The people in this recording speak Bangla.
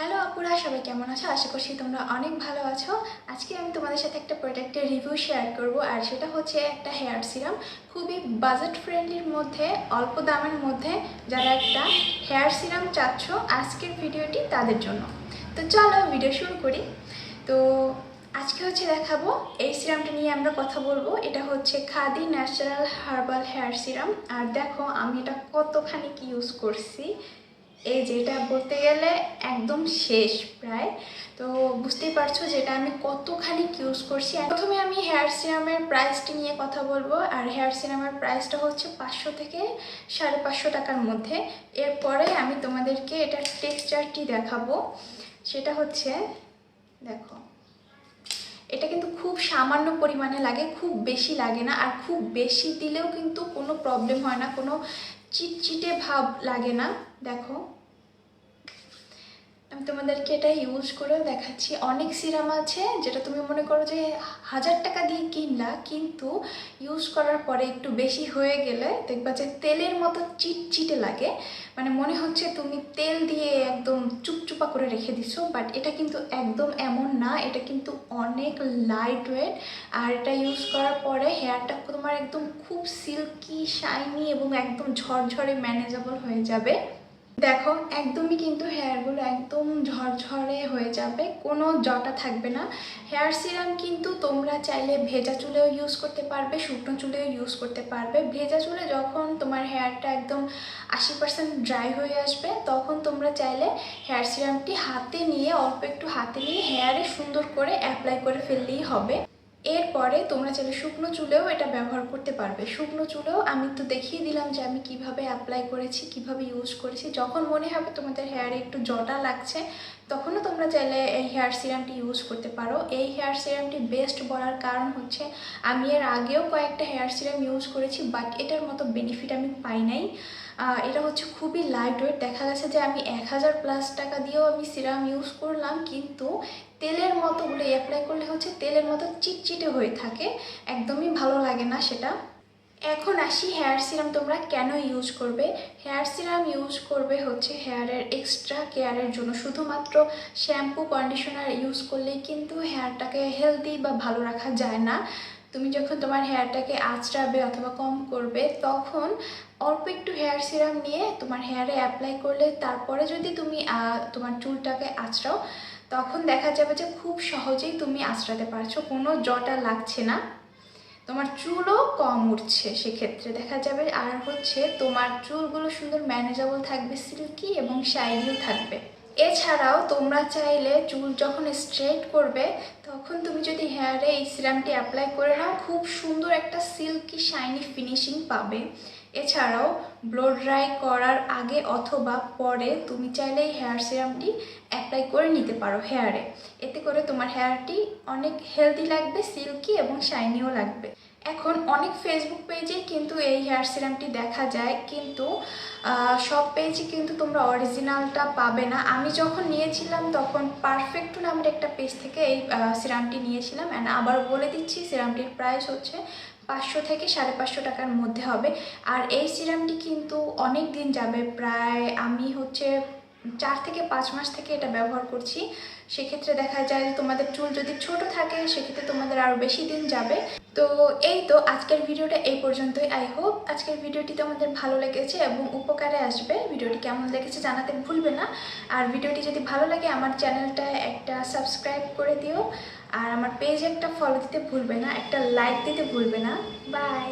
হ্যালো আপুরা, সবাই কেমন আছো? আশা করছি তোমরা অনেক ভালো আছো। আজকে আমি তোমাদের সাথে একটা প্রোডাক্টের রিভিউ শেয়ার করব, আর সেটা হচ্ছে একটা হেয়ার সিরাম খুবই বাজেট ফ্রেন্ডলির মধ্যে, অল্প দামের মধ্যে যারা একটা হেয়ার সিরাম চাচ্ছ, আজকের ভিডিওটি তাদের জন্য। তো চলো ভিডিও শুরু করি। তো আজকে হচ্ছে দেখাবো, এই সিরামটা নিয়ে আমরা কথা বলব। এটা হচ্ছে Khadi natural herbal hair serum আর দেখো, আমি এটা কতখানি কি ইউজ করছি। এই যেটা বলতে গেলে একদম শেষ প্রায়। তো বুঝতেই পারছ যেটা আমি কতখানি ইউজ করছি। প্রথমে আমি হেয়ার সিরামের প্রাইসটি নিয়ে কথা বলব। আর হেয়ার সিরামের প্রাইসটা হচ্ছে পাঁচশো থেকে সাড়ে পাঁচশো টাকার মধ্যে। এরপরে আমি তোমাদেরকে এটার টেক্সচারটি দেখাবো। সেটা হচ্ছে, দেখো, এটা কিন্তু খুব সামান্য পরিমাণে লাগে, খুব বেশি লাগে না। আর খুব বেশি দিলেও কিন্তু কোনো প্রবলেম হয় না, কোনো চিটচিটে ভাব লাগে না দেখো। আমি তোমাদেরকে এটা ইউজ করেও দেখাচ্ছি। অনেক সিরাম আছে যেটা তুমি মনে করো যে হাজার টাকা দিয়ে কিনলা, কিন্তু ইউজ করার পরে একটু বেশি হয়ে গেলে দেখবা যে তেলের মতো চিটচিটে লাগে। মানে মনে হচ্ছে তুমি তেল দিয়ে একদম চুপচুপা করে রেখে দিছো বাট এটা কিন্তু একদম এমন না। এটা কিন্তু অনেক লাইট ওয়েট আর এটা ইউজ করার পরে হেয়ারটা তোমার একদম খুব সিল্কি শাইনি এবং একদম ঝরঝরে ম্যানেজেবল হয়ে যাবে। দেখো, একদমই কিন্তু হেয়ারগুলো একদম ঝরঝরে হয়ে যাবে, কোনো জটা থাকবে না। হেয়ার সিরাম কিন্তু তোমরা চাইলে ভেজা চুলেও ইউজ করতে পারবে, শুকনো চুলেও ইউজ করতে পারবে। ভেজা চুলে যখন তোমার হেয়ারটা একদম আশি পার্সেন্ট ড্রাই হয়ে আসবে, তখন তোমরা চাইলে হেয়ার সিরামটি হাতে নিয়ে, অল্প একটু হাতে নিয়ে হেয়ারে সুন্দর করে অ্যাপ্লাই করে ফেললেই হবে। এরপরে তোমরা চাইলে শুকনো চুলেও এটা ব্যবহার করতে পারবে। শুকনো চুলেও আমি তো দেখিয়ে দিলাম যে আমি কীভাবে অ্যাপ্লাই করেছি, কীভাবে ইউজ করেছি। যখন মনে হবে তোমাদের হেয়ারে একটু জটা লাগছে, তখনও তোমরা চাইলে এই হেয়ার সিরামটি ইউজ করতে পারো। এই হেয়ার সিরামটি বেস্ট বলার কারণ হচ্ছে, আমি এর আগেও কয়েকটা হেয়ার সিরাম ইউজ করেছি বাট এটার মতো বেনিফিট আমি পাই নাই। এটা হচ্ছে খুবই লাইট ওয়েট দেখা গেছে যে আমি এক হাজার প্লাস টাকা দিয়েও আমি সিরাম ইউজ করলাম, কিন্তু তেলের মতো ওগুলো অ্যাপ্লাই করলে হচ্ছে তেলের মতো চিটচিটে হয়ে থাকে, একদমই ভালো লাগে না সেটা। এখন আসি হেয়ার সিরাম তোমরা কেন ইউজ করবে? হেয়ার সিরাম ইউজ করবে হচ্ছে হেয়ারের এক্সট্রা কেয়ারের জন্য। শুধুমাত্র শ্যাম্পু কন্ডিশনার ইউজ করলেই কিন্তু হেয়ারটাকে হেলদি বা ভালো রাখা যায় না। তুমি যখন তোমার হেয়ারটাকে আঁচড়াবে অথবা কম করবে, তখন অল্প একটু হেয়ার সিরাম নিয়ে তোমার হেয়ারে অ্যাপ্লাই করলে তারপরে যদি তুমি তোমার চুলটাকে আঁচড়াও, তখন দেখা যাবে যে খুব সহজেই তুমি আঁচড়াতে পারছ, কোনো জটা লাগছে না। তোমার চুলও কম উঠছে সেক্ষেত্রে। দেখা যাবে আর হচ্ছে তোমার চুলগুলো সুন্দর ম্যানেজেবল থাকবে সিল্কি এবং শাইনিও থাকবে। এছাড়াও তোমরা চাইলে চুল যখন স্ট্রেট করবে তখন তুমি যদি হেয়ারে এই সিরামটি অ্যাপ্লাই করে নাও, খুব সুন্দর একটা সিল্কি শাইনি ফিনিশিং পাবে। এছাড়াও ব্লো ড্রাই করার আগে অথবা পরে তুমি চাইলে এই হেয়ার সিরামটি অ্যাপ্লাই করে নিতে পারো হেয়ারে এতে করে তোমার হেয়ারটি অনেক হেলদি লাগবে সিল্কি এবং শাইনিও লাগবে। এখন অনেক ফেসবুক পেজে কিন্তু এই হেয়ার সিরামটি দেখা যায়, কিন্তু সব পেজে কিন্তু তোমরা অরিজিনালটা পাবে না। আমি যখন নিয়েছিলাম তখন পারফেক্ট নামের একটা পেজ থেকে এই সিরামটি নিয়েছিলাম অ্যান্ড আবার বলে দিচ্ছি সিরামটির প্রাইস হচ্ছে পাঁচশো থেকে সাড়ে পাঁচশো টাকার মধ্যে হবে। আর এই সিরামটি কিন্তু অনেক দিন যাবে, প্রায় আমি হচ্ছে চার থেকে পাঁচ মাস থেকে এটা ব্যবহার করছি। সেক্ষেত্রে দেখা যায় তোমাদের চুল যদি ছোট থাকে, সেক্ষেত্রে তোমাদের আরও বেশি দিন যাবে। তো এই তো আজকের ভিডিওটা এই পর্যন্তই। আই হোপ আজকের ভিডিওটি তোমাদের ভালো লেগেছে এবং উপকারে আসবে। ভিডিওটি কেমন লেগেছে জানাতে ভুলবে না। আর ভিডিওটি যদি ভালো লাগে, আমার চ্যানেলটা একটা সাবস্ক্রাইব করে দিও। আর আমার পেজে একটা ফলো দিতে ভুলবে না, একটা লাইক দিতে ভুলবে না। বাই